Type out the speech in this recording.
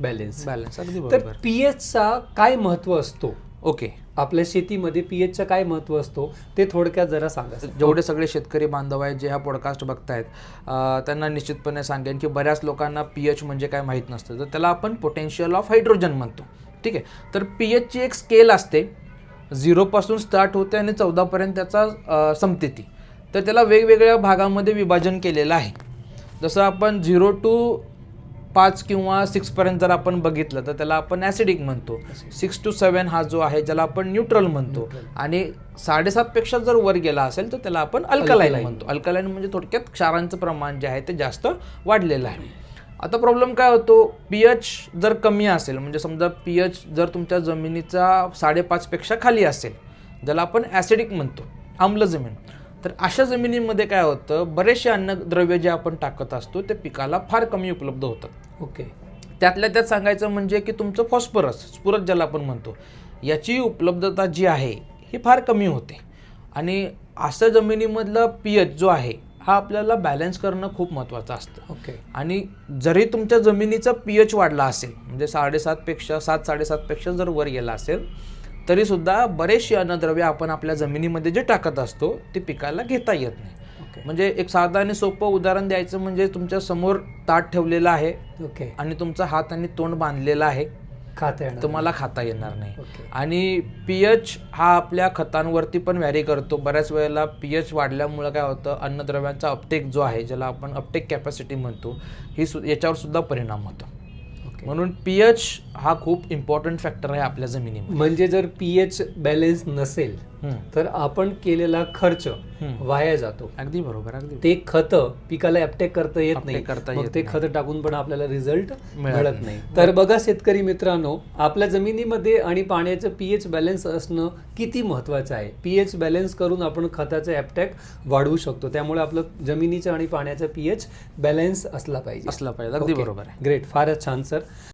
Balance balance अगदी तर बरोबर. पीएचचा काय महत्त्व असतो? ओके. आपल्या शेतीमध्ये पीएचचा काय महत्त्व असतो? ते थोडक्यात जरा सांगा. जेवढे सगळे शेतकरी बांधव आहेत जे हा पॉडकास्ट बघतायत अं, त्यांना निश्चितपणे सांगेन की बऱ्याच लोकांना पी एच म्हणजे काय माहीत नसतं. तर त्याला आपण पोटेन्शियल ऑफ हायड्रोजन म्हणतो. ठीक आहे? तर पी एचची एक स्केल असते. झिरोपासून स्टार्ट होते आणि चौदापर्यंत त्याचा अं, संपते ती तर त्याला वेगवेगळ्या भागामध्ये विभाजन केलेलं आहे. जसं आपण झिरो टू पाच किंवा सिक्सपर्यंत जर आपण बघितलं तर त्याला आपण ॲसिडिक म्हणतो. सिक्स टू सेवन हा जो आहे ज्याला आपण न्यूट्रल म्हणतो. आणि साडेसातपेक्षा जर वर गेला असेल तर त्याला आपण अल्कलाईन. म्हणतो. अल्कलाईन म्हणजे थोडक्यात क्षारांचं प्रमाण जे आहे ते जास्त वाढलेलं आहे. आता प्रॉब्लेम काय होतो? पी एच जर कमी असेल म्हणजे समजा पी एच जर तुमच्या जमिनीचा साडेपाचपेक्षा खाली असेल ज्याला आपण ॲसिडिक म्हणतो आम्ल जमीन. तर अशा जमिनीमध्ये काय होतं बरेचसे अन्नद्रव्य जे आपण टाकत असतो ते पिकाला फार कमी उपलब्ध होतात. ओके. त्यातल्या त्यात सांगायचं म्हणजे की तुमचं फॉस्फरस स्फुरत ज्याला आपण म्हणतो याची उपलब्धता जी आहे ही फार कमी होते. आणि असं जमिनीमधलं पी एच जो आहे हा आपल्याला बॅलन्स करणं खूप महत्त्वाचं असतं. ओके. आणि जरी तुमच्या जमिनीचा पी एच वाढला असेल म्हणजे साडेसातपेक्षा सात साडेसातपेक्षा जर वर गेला असेल तरीसुद्धा बरेचशी अन्नद्रव्य आपण आपल्या जमिनीमध्ये जे टाकत असतो ते पिकाला घेता येत नाही. ओके म्हणजे एक साधं आणि सोपं उदाहरण द्यायचं म्हणजे तुमच्यासमोर ताट ठेवलेलं आहे ओके आणि तुमचा हात आणि तोंड बांधलेलं आहे खाता तुम्हाला खाता येणार नाही. ओके आणि पी एच हा आपल्या खतांवरती पण व्हॅरी करतो. बऱ्याच वेळेला पी एच वाढल्यामुळं काय होतं अन्नद्रव्यांचा अपटेक जो आहे ज्याला आपण अपटेक कॅपॅसिटी म्हणतो ही सु याच्यावर सुद्धा परिणाम होतो. म्हणून पी एच हा खूप इम्पॉर्टंट फॅक्टर आहे आपल्या जमिनीमध्ये म्हणजे जर पीएच बॅलन्स नसेल. तर आपण केलेला खर्च. वाया जातो. अगदी बरोबर अगदी ते खत पिकाला अपटेक करता येत नाही. करता येत ते. खत टाकून पण आपल्याला रिझल्ट मिळत. नाही. तर बघा शेतकरी मित्रांनो आपल्या जमिनीमध्ये आणि पाण्याचं पीएच बॅलन्स असणं किती महत्वाचं आहे? पीएच बॅलन्स करून आपण खताचं ॲपटॅक वाढवू शकतो. त्यामुळे आपलं जमिनीचं आणि पाण्याचं पीएच बॅलन्स असला पाहिजे. असला पाहिजे. अगदी बरोबर आहे. ग्रेट फारच छान सर